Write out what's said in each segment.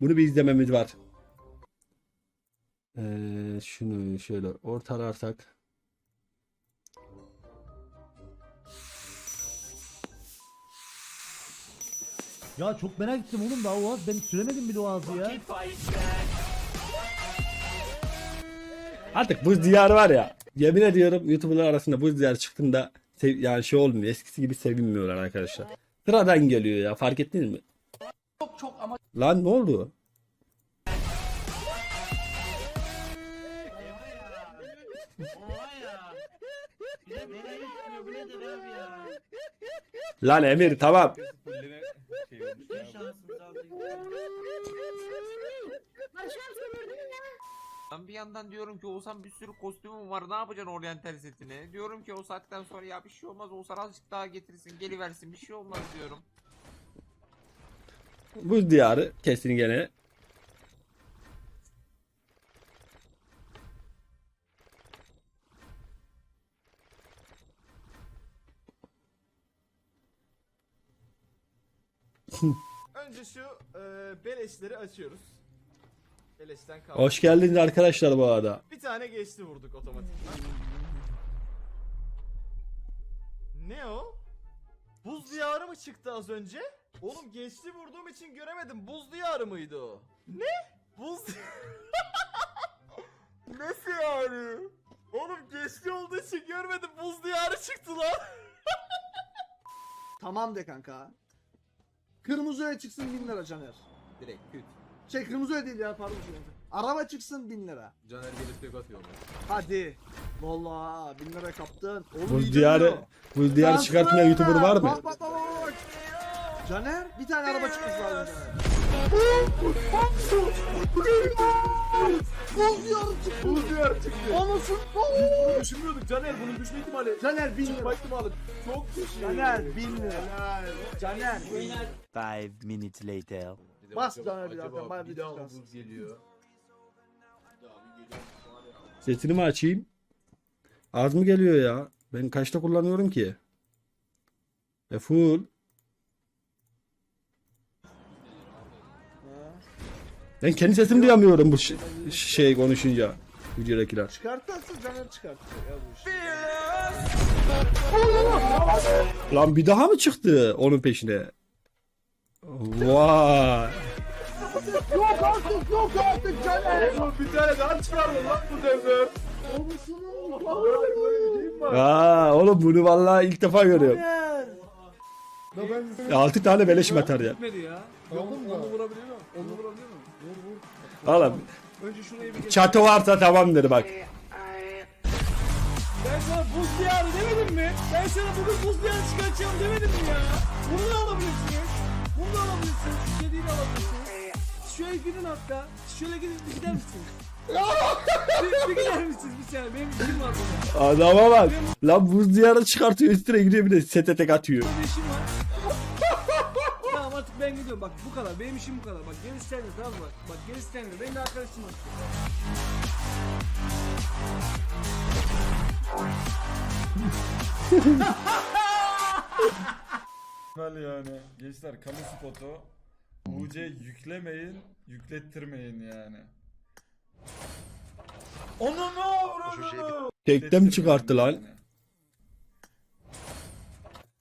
Bunu bir izlememiz var. Ee, şunu şöyle ortalarsak. Ya çok merak ettim oğlum daha o ağız. Ben süremedim bile o ağzı ya. Artık buz diyarı var ya. Yemin ediyorum YouTuber'lar arasında buz diyarı çıktığında yani şey olmuyor. Eskisi gibi sevinmiyorlar arkadaşlar. Sıradan geliyor ya. Fark ettiniz mi? Çok çok ama Lan ne oldu? Lan Emir tamam. Ben bir yandan diyorum ki Oğuzhan bir sürü kostümüm var ne yapacaksın oryantal setine? Diyorum ki o saatten sonra ya bir şey olmaz Oğuzhan azıcık daha getirsin geliversin bir şey olmaz diyorum. Buz diyarı kesin gene. Önce şu e, beleşleri açıyoruz. Beleşten kaldı. Hoş geldiniz arkadaşlar bu arada. Bir tane geçti vurduk otomatikman. Ne o? Buz diyarı mı çıktı az önce? Oğlum geçti vurduğum için göremedim. Buz diyarı mıydı o? Ne? Buz Nasıl yani? Oğlum geçti olduğu için görmedim. Buz diyarı çıktı lan. Tamam de kanka. Kırmızıya çıksın 1000 lira Caner. Direkt küt. Şey kırmızıya değil ya pardon. Araba çıksın 1000 lira. Caner gelip tek atıyor? Hadi. Vallahi 1000 lira kaptın. Oğlum Buz iyi diyarı, dönüyor. buz diyarı çıkartmayan YouTuber var mı? Bak bak bak bak. Caner bir tane araba çıkması lazım Caner. Buz diyarı çıktı. Buz diyarı çıktı. Anasın. Bunu düşünmüyorduk Caner. Bunun düşme ihtimali. Caner 1000 lira. Çıkma ihtimali. Çok düşük. Caner 1000 lira. Caner 1000 lira. Five minutes later. Bas Caner bir daha. Bana bir daha daha. buz geliyor. Sesini mi açayım? Az mı geliyor ya? Ben kaçta kullanıyorum ki? E full. Ben kendi sesimi duyamıyorum bu ş- şey konuşunca. Videodakiler. Çıkartarsın ya bu işi. Lan bir daha mı çıktı onun peşine? Vay. Yok artık yok artık Caner. Oğlum bir tane daha çıkardın lan bu devre. Böyle böyle bir şey mi var? Aa, oğlum bunu vallahi ilk defa görüyorum. Ya 6 tane beleş materyal. Gitmedi ya. Onu, onu vurabiliyor mu? Onu vurabiliyor mu? Vur vur. Oğlum Önce şurayı bir geç. çatı varsa tamamdır bak. Ben sana buz diyarı demedim mi? Ben sana bugün buz diyarı çıkartacağım demedim mi ya? Bunu da alabilirsiniz. Bunu da alabilirsiniz. Kediyi de alabilirsiniz. Şöyle gidin hatta. Şöyle gidin bir gider bir, bir gider misiniz bir saniye? Benim işim var burada. Adama bak. Lan buz diyarı çıkartıyor üstüne gidiyor bir de sete tek atıyor. Burada işim var. tamam artık ben gidiyorum. Bak bu kadar. Benim işim bu kadar. Bak gerisi sende tamam mı? Bak, bak gerisi sende. Benim de arkadaşım var. Yani. Gençler kamu spotu. UC yüklemeyin, yüklettirmeyin yani. Onu ne avradını? Tekte mi çıkarttı lan? Yani.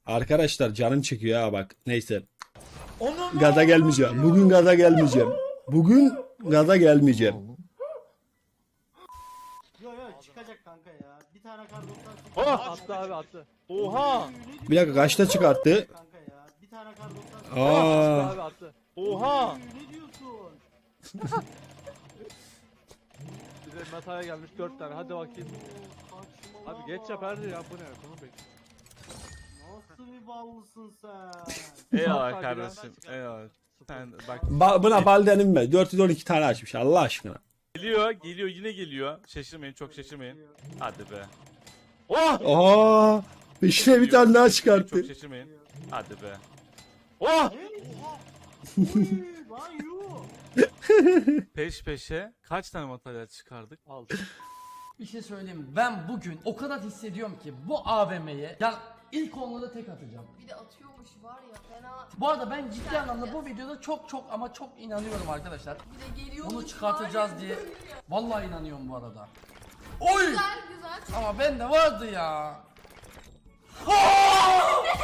Arkadaşlar canım çekiyor ha bak. Neyse. Onu ne Gaza gelmeyeceğim. Bugün gaza gelmeyeceğim. Bugün gaza gelmeyeceğim. Yo yo çıkacak kanka ya. Bir tane kar 98. Oh attı abi attı. Oha. Bir dakika kaçta çıkarttı? Kanka ya. Bir tane kar 98. Aa, Abi attı. Oha. Ne diyorsun? Bize metaya gelmiş 4 tane. Hadi bakayım. Saçmalama. Abi geç yap hadi ya bu ne? Konu bekle. Nasıl bir ballısın sen? Eyvallah kardeşim. Eyvallah. Sen bak ba- buna bal denilme. 412 tane açmış Allah aşkına. geliyor, geliyor yine geliyor. Şaşırmayın, çok şaşırmayın. Hadi be. Oh! Aa, işte bir tane daha Çok çıkarttı. şaşırmayın. Hadi be. Oh! Yuh. Peş peşe kaç tane materyal çıkardık? 6. bir şey söyleyeyim mi? Ben bugün o kadar hissediyorum ki bu AVM'ye ya ilk onlara tek atacağım. Bir de atıyormuş var ya fena. Bu arada ben ciddi anlamda bu videoda çok çok ama çok inanıyorum arkadaşlar. Bir de geliyormuş Bunu çıkartacağız var ya. diye. Vallahi inanıyorum bu arada. Oy! Güzel güzel. Ama bende vardı ya.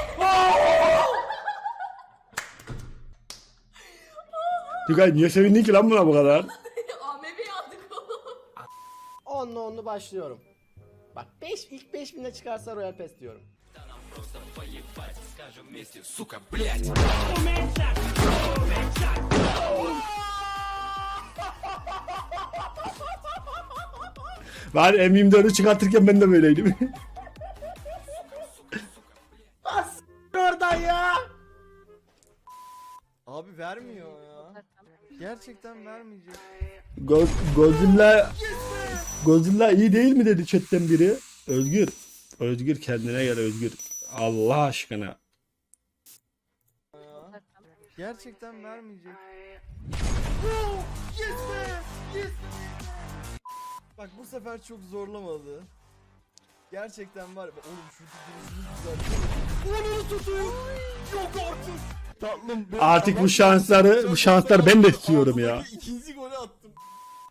Tugay niye sevindin ki lan buna bu kadar? AMV'yi aldık oğlum. Onlu onlu başlıyorum. Bak 5 ilk 5000'e çıkarsa Royal Pass diyorum. Ben M24'ü çıkartırken ben de böyleydim. Gerçekten vermeyecek. Go Godzilla Godzilla iyi değil mi dedi chatten biri. Özgür. Özgür kendine gel Özgür. Allah aşkına. Gerçekten vermeyecek. Bak bu sefer çok zorlamadı. Gerçekten var. Oğlum şu güzel. Onu tutayım. Yok artık. Tatlım. ben- Artık bu şansları bu şansları ben de istiyorum ya. İkinci golü attım.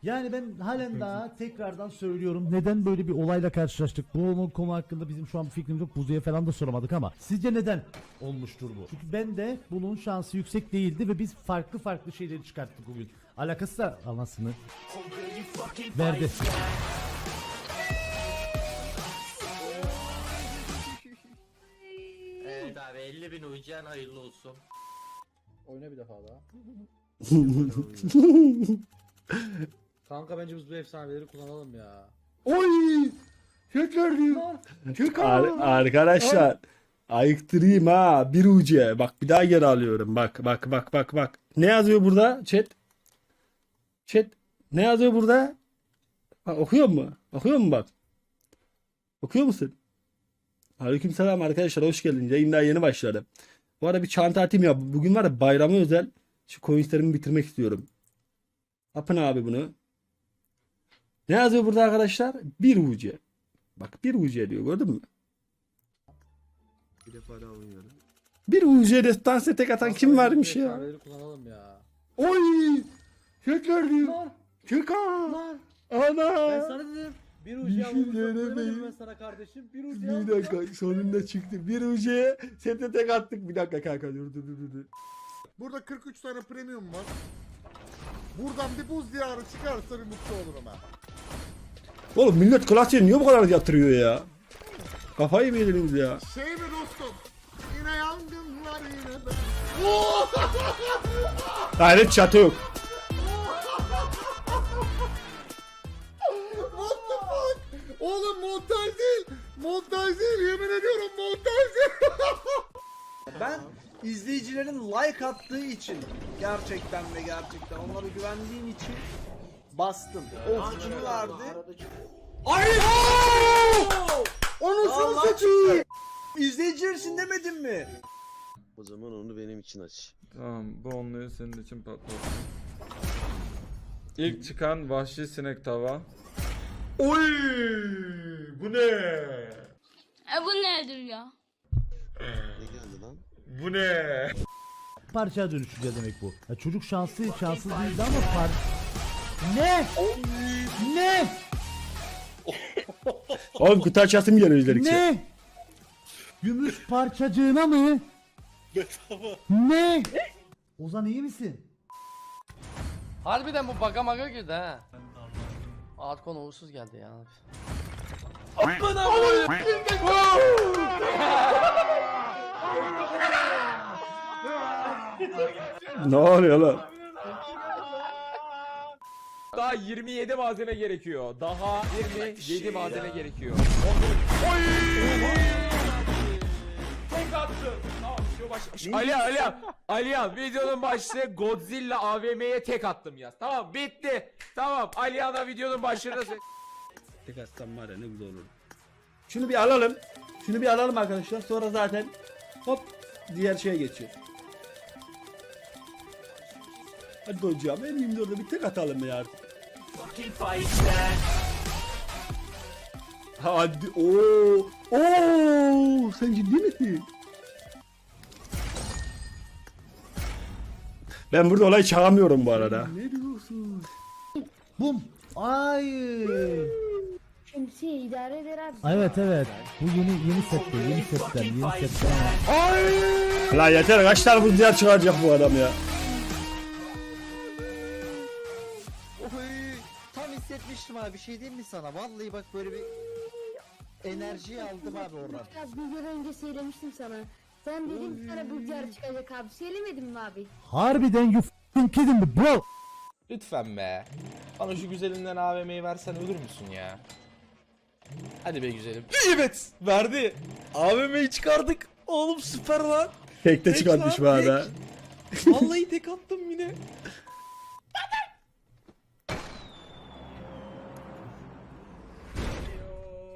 Yani ben halen daha tekrardan söylüyorum. Neden böyle bir olayla karşılaştık? Bu konu hakkında bizim şu an bir fikrimiz yok. Buzu'ya falan da soramadık ama sizce neden olmuştur bu? Çünkü ben de bunun şansı yüksek değildi ve biz farklı farklı şeyleri çıkarttık bugün. Alakası da anasını verdi. Evet abi 50 bin uyuyan hayırlı olsun. Oyna bir defa daha. Kanka bence biz bu efsaneleri kullanalım ya. Oy! Tekrar diyor. Ar- arkadaşlar ayıktırayım ha bir ucu. Bak bir daha geri alıyorum. Bak bak bak bak bak. Ne yazıyor burada chat? Chat ne yazıyor burada? Bak, okuyor mu? Okuyor mu bak? Okuyor musun? Aleykümselam arkadaşlar hoş geldiniz. Yayın daha yeni başladı. Bu arada bir çanta atayım ya. Bugün var ya bayramı özel. Şu coinslerimi bitirmek istiyorum. Yapın abi bunu. Ne yazıyor burada arkadaşlar? Bir UC. Bak bir UC diyor gördün mü? Bir defa daha oynuyorum. Bir UC destansı tek atan kim varmış ya? Kullanalım ya. Oy! Tekrar diyor. Tekrar. Ana. Ben sana dedim. Bir ucu şey denemeyin. ben sana kardeşim. Bir ucu Bir dakika sonunda çıktı. Bir UC'ye sete tek attık. Bir dakika kanka dur dur dur. dur. Burada 43 tane premium var. Buradan bir buz diyarı çıkarsa bir mutlu olurum ha. Oğlum millet klasiğe niye bu kadar yatırıyor ya? Kafayı mı yediniz ya? Şey mi dostum? Yine yangınlar yine de. Hayret çatı yok. Montaj değil yemin ediyorum montaj değil. Ben izleyicilerin like attığı için gerçekten ve gerçekten onlara güvendiğim için bastım. O vardı. Ay! Onu şunu satayım. İzleyiciler için demedim mi? O zaman onu benim için aç. Tamam bu onluyu senin için patlattım. İlk çıkan vahşi sinek tava. Oy! Bu ne? E bu nedir ya? Ne geldi lan? Bu ne? Parçaya dönüşeceğiz demek bu. Ya çocuk şanslı şanssız değildi ama par... Ne? Ne? Oğlum kutu açasım geliyor izledikçe. Ne? Gümüş parçacığına mı? Ne? Ozan iyi misin? Harbiden bu baga maga girdi ha. Arkon uğursuz geldi ya. Ne oluyor lan? Daha 27 malzeme gerekiyor. Daha 27 malzeme gerekiyor. Tek. Tamam video başlamış. Ali Ali Ali videonun başlığı Godzilla AVM'ye tek attım yaz. Tamam bitti. Tamam Aliyan'a videonun başlığına söyle. Tek atsam var ya ne güzel olur. Şunu bir alalım. Şunu bir alalım arkadaşlar. Sonra zaten hop diğer şeye geçiyor. Hadi hocam en iyimde orada bir tek atalım ya artık. Hadi. Oo. Oo. Sen ciddi misin? Ben burada olay çağamıyorum bu arada. Ne diyorsun? Bum. Ay. İdare eder abi. Evet evet. Bu yeni yeni sette, yeni setten, yeni setten. La yeter kaç tane buz diyar çıkaracak bu adam ya. Tam hissetmiştim abi bir şey diyeyim mi sana? Vallahi bak böyle bir enerji aldım abi oradan. Ya bir gün önce söylemiştim sana. Sen dedim sana bu diyar çıkacak abi. Söylemedim mi abi? Harbiden you f***ing kidding me bro. Lütfen be. Bana şu güzelinden AVM'yi versen ölür müsün ya? Hadi be güzelim. Evet verdi. AVM'yi çıkardık. Oğlum süper lan. Tekte çıkartmış bu arada. Vallahi tek attım yine.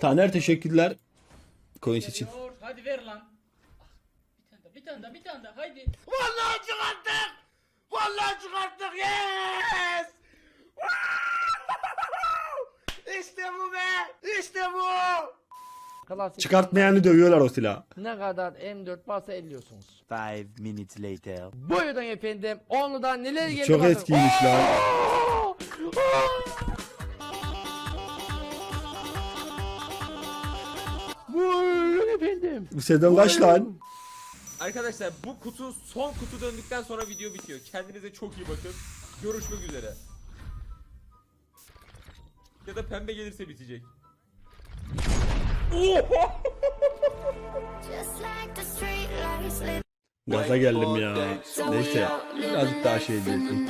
Taner teşekkürler. Coin için. Hadi ver lan. Bir tane daha bir tane daha bir tane daha haydi. Vallahi çıkarttık. Vallahi çıkarttık yes. İşte bu be. İşte bu. Klasik. Çıkartmayanı dövüyorlar o silahı. Ne kadar M4 varsa elliyorsunuz. 5 minutes later. Buyurun efendim. Onludan neler geldi Çok bakın. eskiymiş lan. Buyurun efendim. Bu sezon kaç lan? Arkadaşlar bu kutu son kutu döndükten sonra video bitiyor. Kendinize çok iyi bakın. Görüşmek üzere. Ya da pembe gelirse bitecek. Oha! Gaza geldim ya. Neyse. Birazcık daha şey diyeceğim.